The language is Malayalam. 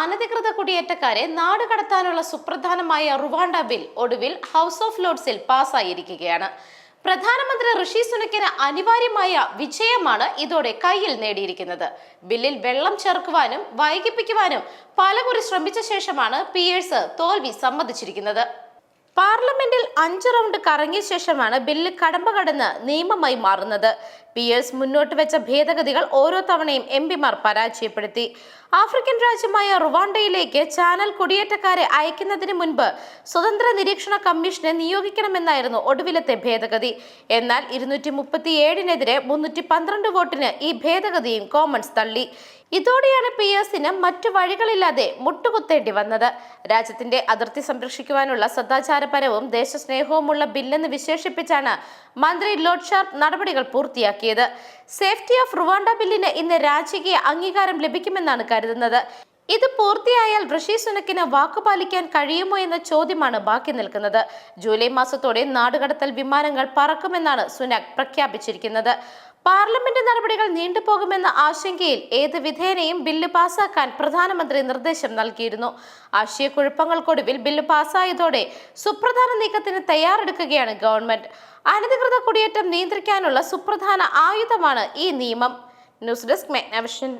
അനധികൃത കുടിയേറ്റക്കാരെ നാട് കടത്താനുള്ള സുപ്രധാനമായ റുവാണ്ട ബിൽ ഒടുവിൽ ഹൗസ് ഓഫ് ലോർഡ്സിൽ പാസ്സായിരിക്കുകയാണ്. പ്രധാനമന്ത്രി ഋഷി സുനക്കിന് അനിവാര്യമായ വിജയമാണ് ഇതോടെ കയ്യിൽ നേടിയിരിക്കുന്നത്. ബില്ലിൽ വെള്ളം ചേർക്കുവാനും വൈകിപ്പിക്കുവാനും പലകുറി ശ്രമിച്ച ശേഷമാണ് പിയേഴ്സ് തോൽവി സമ്മതിച്ചിരിക്കുന്നത്. പാർലമെന്റിൽ അഞ്ച് റൗണ്ട് കറങ്ങിയ ശേഷമാണ് ബില്ല് കടമ്പ കടന്ന് നിയമമായി മാറുന്നത്. പിയേഴ്സ് മുന്നോട്ട് വെച്ച ഭേദഗതികൾ ഓരോ തവണയും എം പിമാർ പരാജയപ്പെടുത്തി. ആഫ്രിക്കൻ രാജ്യമായ റുവാണ്ടയിലേക്ക് ചാനൽ കുടിയേറ്റക്കാരെ അയക്കുന്നതിന് മുൻപ് സ്വതന്ത്ര നിരീക്ഷണ കമ്മീഷനെ നിയോഗിക്കണമെന്നായിരുന്നു ഒടുവിലത്തെ ഭേദഗതി. എന്നാൽ ഇരുന്നൂറ്റി മുപ്പത്തി ഏഴിനെതിരെ മുന്നൂറ്റി പന്ത്രണ്ട് വോട്ടിന് ഈ ഭേദഗതിയും കോമൺസ് തള്ളി. ഇതോടെയാണ് പി എസിന് മറ്റു വഴികളില്ലാതെ മുട്ടുകുത്തേണ്ടി വന്നത്. രാജ്യത്തിന്റെ അതിർത്തി സംരക്ഷിക്കുവാനുള്ള സദാചാരപരവും ദേശസ്നേഹവുമുള്ള ബില്ലെന്ന് വിശേഷിപ്പിച്ചാണ് മന്ത്രി ലോഡ് ഷാർപ്പ് നടപടികൾ പൂർത്തിയാക്കിയത് സേഫ്റ്റി ഓഫ് റുവാണ്ട ബില്ലിന് ഇന്ന് രാജകീയ അംഗീകാരം ലഭിക്കുമെന്നാണ് കരുതുന്നത്. ഇത് പൂർത്തിയായാൽ ഋഷി സുനക്കിന് വാക്കുപാലിക്കാൻ കഴിയുമോ എന്ന ചോദ്യമാണ് ബാക്കി നിൽക്കുന്നത്. ജൂലൈ മാസത്തോടെ നാടുകടത്തൽ വിമാനങ്ങൾ പറക്കുമെന്നാണ് സുനക് പ്രഖ്യാപിച്ചിരിക്കുന്നത്. പാർലമെന്റ് നടപടികൾ നീണ്ടുപോകുമെന്ന ആശങ്കയിൽ ഏത് വിധേനയും ബില്ല് പാസാക്കാൻ പ്രധാനമന്ത്രി നിർദ്ദേശം നൽകിയിരുന്നു. ആശയക്കുഴപ്പങ്ങൾക്കൊടുവിൽ ബില്ല് പാസായതോടെ സുപ്രധാന നീക്കത്തിന് തയ്യാറെടുക്കുകയാണ് ഗവൺമെന്റ്. അനധികൃത കുടിയേറ്റം നിയന്ത്രിക്കാനുള്ള സുപ്രധാന ആയുധമാണ് ഈ നിയമം. News desk മെഗ്നവിഷൻ